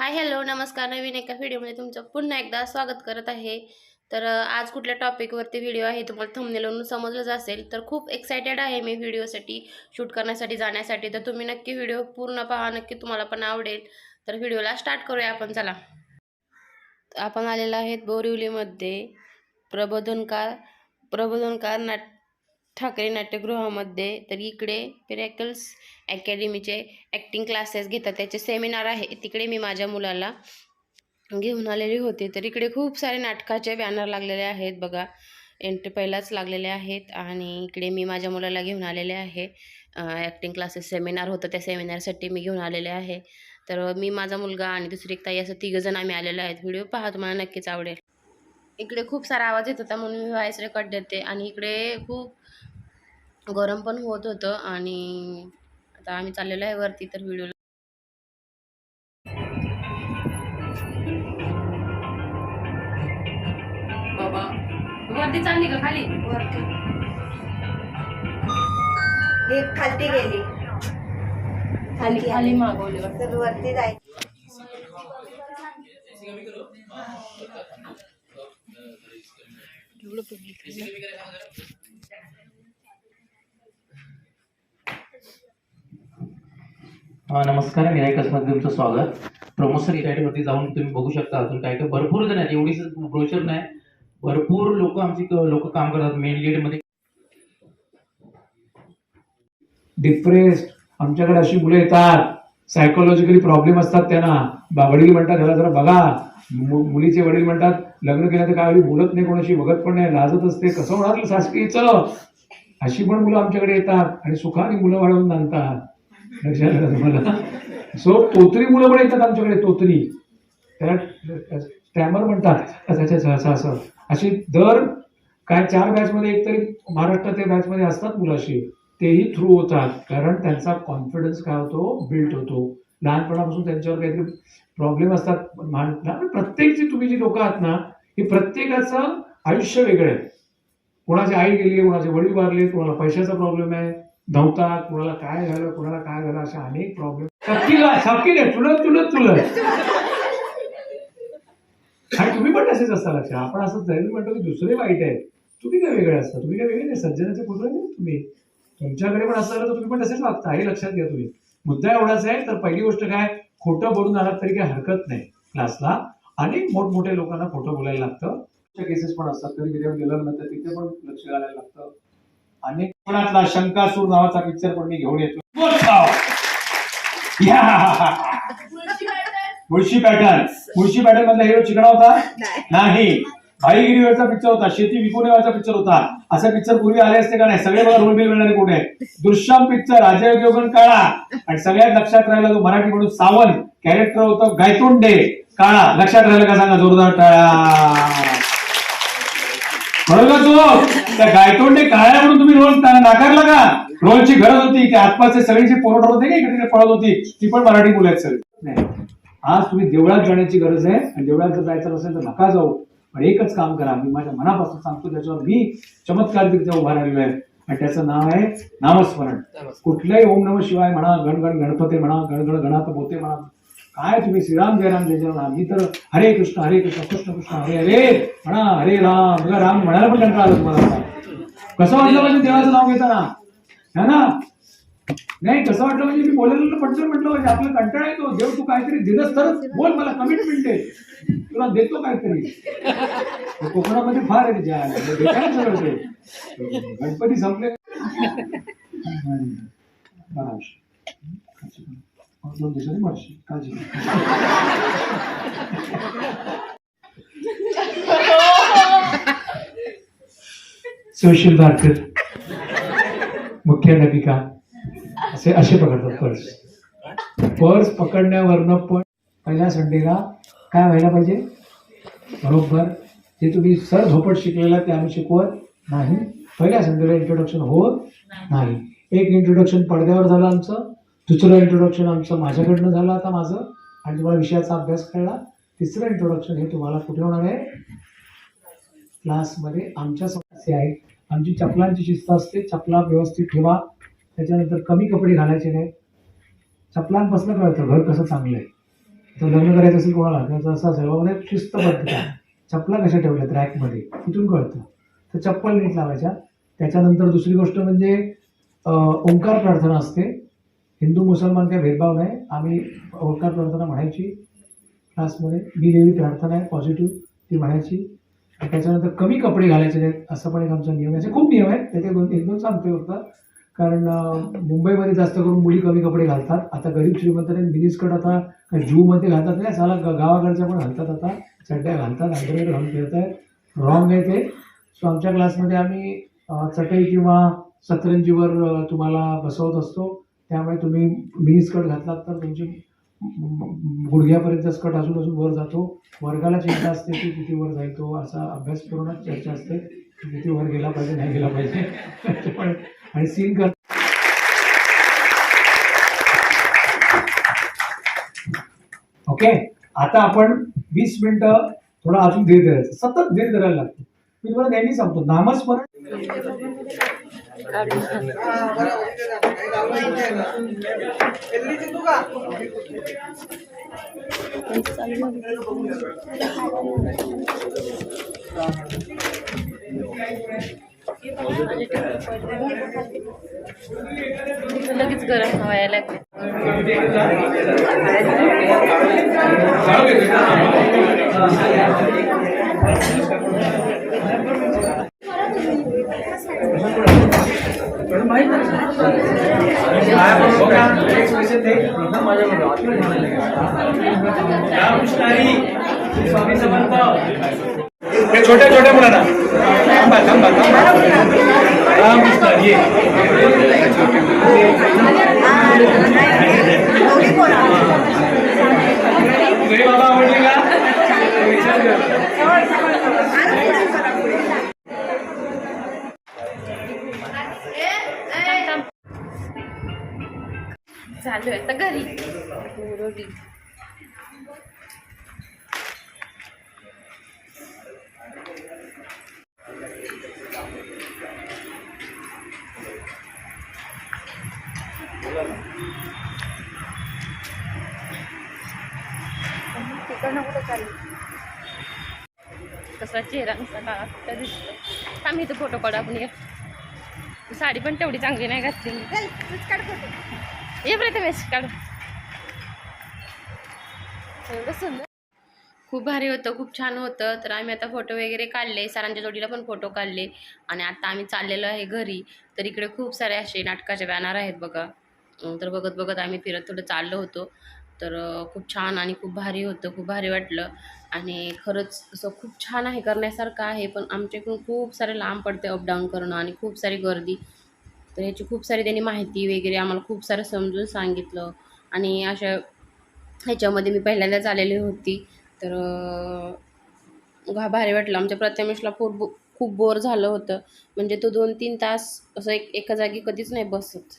Hi hello नमस्कार. नवीन एका व्हिडिओमध्ये तुमचं पुन्हा एकदा स्वागत करत आहे. तर आज कुठल्या टॉपिकवरती व्हिडिओ आहे तुम्हाला थंबनेलवरून समजलंच असेल तर खूप एक्सायटेड आहे मी व्हिडिओसाठी शूट करण्यासाठी जाण्यासाठी. तर तुम्ही नक्की व्हिडिओ पूर्ण पहा नक्की तुम्हाला पण आवडेल. तर व्हिडिओला स्टार्ट करूया आपण चला. आपण आलेलो आहेत बोरिवलीमध्ये. प्रबोधनकार प्रबोधनकार नाट ठाकरे नाट्यगृहामध्ये तर इकडे पिरॅकल्स अकॅडमीचे ॲक्टिंग क्लासेस घेतात. त्याचे सेमिनार आहे. तिकडे मी माझ्या मुलाला घेऊन आलेली होते. तर इकडे खूप सारे नाटकाचे बॅनर लागलेले आहेत बघा. एंट्री पहिलाच लागलेले आहेत आणि इकडे मी माझ्या मुलाला घेऊन आलेले आहे. ॲक्टिंग क्लासेस सेमिनार होतं. त्या सेमिनारसाठी मी घेऊन आलेले आहे. तर मी माझा मुलगा आणि दुसरी एक ताई असं तिघंजण आम्ही आलेलो आहेत. व्हिडिओ पहा तुम्हाला नक्कीच आवडेल. इकडे खूप सारा आवाज येत होता म्हणून मी व्हॉइस रेकॉर्ड देते. आणि इकडे खूप गरम पण होत होतं आणि आता आम्ही चाललेलो आहे वरती तर व्हिडिओ बाबा वरती चालली का खाली? वरती. खालती गेली. खाली खाली मागवली तर वरती जायची नमस्कार मी तुमचं स्वागत. प्रमोसर वरती जाऊन तुम्ही बघू शकता अजून काय काय. भरपूर जण आहेत. एवढीच ब्रोचर नाही. भरपूर लोक आमची लोक काम करतात. मेन लीडमध्ये. डिप्रेस्ड आमच्याकडे अशी मुलं येतात. सायकोलॉजिकली प्रॉब्लेम असतात त्यांना. बा- वडील म्हणतात ह्याला जरा बघा. मु- मुलीचे वडील म्हणतात लग्न केलं तर काय बोलत नाही कोणाशी बघत पण नाही लाजत असते. कसं होणार सासरीचं अशी पण मुलं आमच्याकडे येतात आणि सुखाने मुलं वाढवून आणतात. लक्षात आलं तुम्हाला सो तोतरी मुलं पण येतात आमच्याकडे तोतरी. त्याला स्टॅमर म्हणतात त्याच्या असं असं. अशी दर काय चार बॅचमध्ये एक तरी महाराष्ट्रात बॅचमध्ये असतात मुलं अशी. तेही थ्रू होतात. कारण त्यांचा कॉन्फिडन्स काय होतो? बिल्ट होतो. लहानपणापासून त्यांच्यावर काहीतरी प्रॉब्लेम असतात. मान- प्रत्येक जी तुम्ही जी लोक आहात ना ही प्रत्येकाचं आयुष्य वेगळं आहे. कोणाची आई गेली कोणाचे वडील वारले कोणाला पैशाचा प्रॉब्लेम आहे. नव्हता कुणाला काय झालं कुणाला काय झालं अशा अनेक प्रॉब्लेम सक्की सक्की नाही चुलत चुलत चुलत. आणि तुम्ही पण तसेच असता लक्ष आपण असं जरी म्हणतो की दुसरे वाईट आहे तुम्ही काय वेगळे असता? तुम्ही काय वेगळे नाही सज्जनाचे पुत्र नाही तुम्ही. तुमच्याकडे पण असं झालं तर तुम्ही पण तसेच वागता. हे लक्षात घ्या तुम्ही. मुद्दा एवढाच आहे तर पहिली गोष्ट काय? खोटं बोलून आलात तरी काही हरकत नाही क्लासला. अनेक मोठमोठ्या लोकांना खोटं बोलायला लागतं. केसेस पण असतात. कधी विद्यार्थी गेलं नंतर तिथे पण लक्ष घालायला लागतं. अनेक कोणातला शंकासूर नावाचा पिक्चर पण मी घेऊन येतो. मुळशी पॅटर्न मुळशी पॅटर्न मधला हिरो चिकणा होता? नाही. भाईगिरीवरचा पिक्चर होता. शेती विकुनेवरचा पिक्चर होता. असे पिक्चर पूर्वी आले असते का नाही? सगळे मला रोल बिल मिळणारे कोण आहे दृश्यम पिक्चर अजय देवगण काळा. आणि सगळ्यात लक्षात राहिला जो मराठी म्हणून सावंत. कॅरेक्टर होतं गायतोंडे काळा. लक्षात राहिलं का सांगा? जोरदार टाळा. बरोबर तो त्या गायतोंडे काळ्या म्हणून तुम्ही रोल नाकारला का? रोलची गरज होती की आसपासचे सगळी जी पोरं होते का? इकडे पळत होती. ती पण मराठी मुलं आहेत सगळी नाही. आज तुम्ही देवळात जाण्याची गरज आहे आणि देवळात जर जायचं नसेल तर नका जाऊ. पण एकच काम करा. मी माझ्या मनापासून सांगतो त्याच्यावर मी चमत्कार तिथे उभा राहिलो आहे. आणि त्याचं नाव आहे नामस्मरण. कुठलंही ओम नम शिवाय म्हणा गण गण गणपती म्हणा गण गण गणात बोते म्हणा. काय तुम्ही श्रीराम जय राम जय जय म्हणा मी तर हरे कृष्ण हरे कृष्ण कृष्ण कृष्ण हरे हरे म्हणा हरे राम. राम म्हणायला पण कंटाळा आला तुम्हाला. कसं वाटलं पाहिजे देवाचं नाव घेताना? है ना? नाही कसं वाटलं म्हणजे मी बोलायला पटकन म्हटलं म्हणजे आपलं कंटाळा येतो. देव तू काहीतरी दिलंस तरच बोल मला कमिटमेंट आहे. तुला देतो काहीतरी. कोकणामध्ये फार आहे गणपती संपले. दोन दिवसांनी मरशी काळजी सोशल वर्कर. मुख्याध्यापिका असे असे पकडतात पर्स. पर्स पकडण्यावरनं पण पहिल्या संडेला काय व्हायला पाहिजे? बरोबर. जे तुम्ही सर झोपट शिकलेला ते आम्ही शिकवत नाही. पहिल्या संडेला इंट्रोडक्शन होत नाही. एक इंट्रोडक्शन पडद्यावर झालं आमचं. दुसरं इंट्रोडक्शन आमचं माझ्याकडनं झालं आता माझं. आणि तुम्हाला विषयाचा अभ्यास कळला. तिसरं इंट्रोडक्शन हे तुम्हाला कुठे होणार आहे? क्लासमध्ये आमच्या समस्या आहेत. आमची चपलांची शिस्त असते चपला व्यवस्थित ठेवा. त्याच्यानंतर कमी कपडे घालायचे नाही. चपलांपासून कळतं घर कसं चांगलं आहे. तर लग्न करायचं असेल कोणाला त्याचं असं असेल बाबा एक शिस्तबद्ध चपला कशा ठेवल्यात रॅकमध्ये? तिथून कळतं. तर चप्पल नीट लावायच्या. त्याच्यानंतर दुसरी गोष्ट म्हणजे ओंकार प्रार्थना असते. हिंदू मुसलमान काही भेदभाव नाही. आम्ही ओंकार प्रार्थना म्हणायची. क्लासमध्ये मी देवी प्रार्थना आहे पॉझिटिव्ह ती म्हणायची. त्याच्यानंतर कमी कपडे घालायचे नाहीत असं पण एक आमचा नियम आहे. असे खूप नियम आहेत त्याचे दोन एक दोन सांगतोय फक्त. कारण मुंबईमध्ये जास्त करून मुली कमी कपडे घालतात. आता गरीब श्रीमंत मिनिस्कट आता जूमध्ये घालतात नाही साला गावाकडच्या पण घालतात आता. चड्ड्या घालतात अंडरवेअर घालून फिरत आहेत रॉंग आहे ते. सो आमच्या क्लासमध्ये आम्ही चटई किंवा सतरंजीवर तुम्हाला बसवत असतो. त्यामुळे तुम्ही मिनिस्कट घातलात तर तुमची म- गुडघ्यापर्यंत स्कट असून अजून वर जातो. वर्गाला चिंता असते की किती वर जायचो असा असा अभ्यासपूर्ण चर्चा असते की किती वर गेला पाहिजे नाही गेला पाहिजे. आणि सीन कर ओके आता आपण वीस मिनिटं थोडा अजून धीर धरायचं. सतत धीर धरायला लागतो. मी तुम्हाला नेहमी सांगतो नामस्मरण लगेच गरम व्हायला लागले हे छोट्या छोट्या मुलांना. थांबा थांबा थांबा. रामकृष्ण चालू आहे आता घरी. रोटी. कसा चेहरा नुसता काळा कुठं दिसतो आम्ही इथं फोटो काढू आपण एक. साडी पण तेवढी चांगली नाही घातली मी. ये प्रथमेश काढ एवढं सुंदर खूप भारी होतं खूप छान होतं. तर आम्ही आता फोटो वगैरे काढले. सरांच्या जोडीला पण फोटो काढले. आणि आता आम्ही चाललेलो आहे घरी. तर इकडे खूप सारे असे नाटकाचे बॅनर आहेत बघा. तर बघत बघत आम्ही फिरत थोडं चाललो होतो. तर खूप छान आणि खूप भारी होतं. खूप भारी वाटलं. आणि खरंच असं खूप छान आहे करण्यासारखं आहे. पण आमच्याकडून खूप सारे लांब पडते अपडाऊन करणं. आणि खूप सारी गर्दी. तर ह्याची खूप सारी त्यांनी माहिती वगैरे आम्हाला खूप सारं समजून सांगितलं. आणि अशा ह्याच्यामध्ये मी पहिल्यांदाच आलेली होती. तर घा भारी वाटलं. आमच्या प्रथमेशला खूप बो खूप बोर झालं होतं. म्हणजे तो दोन तीन तास असं एक एका जागी कधीच नाही बसत.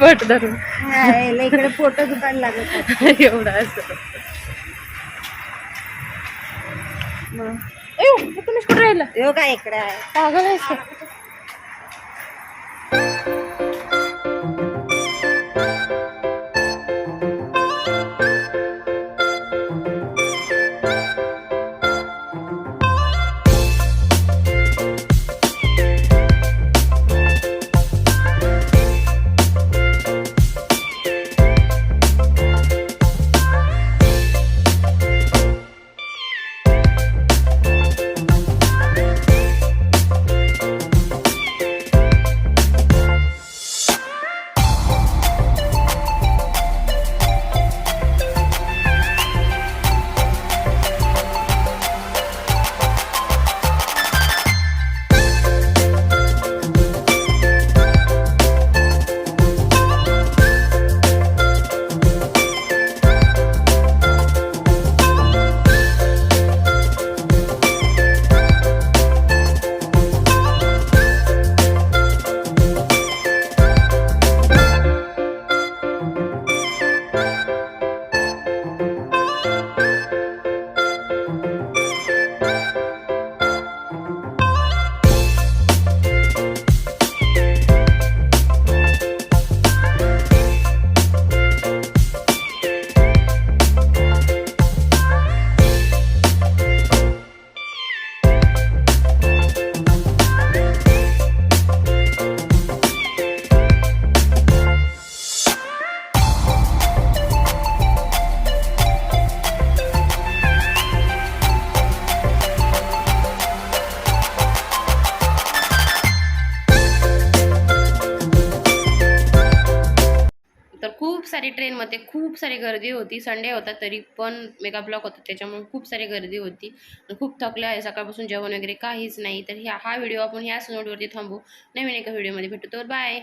पट धरून. इकडे फोटो दुकान लागत आहे. एवढं असं. ए तुम्ही कुठं राहिला? ह्यो काय इकडे आहे? पागल आहेस ट्रेनमध्ये खूप सारी गर्दी होती. संडे होता तरी पण मेगा ब्लॉक होता. त्याच्यामुळे खूप सारी गर्दी होती. खूप थकलं आहे. सकाळपासून जेवण वगैरे काहीच नाही. तर ह्या हा व्हिडिओ आपण ह्याच नोटवरती थांबू. नवीन एका व्हिडिओमध्ये भेटू. तर बाय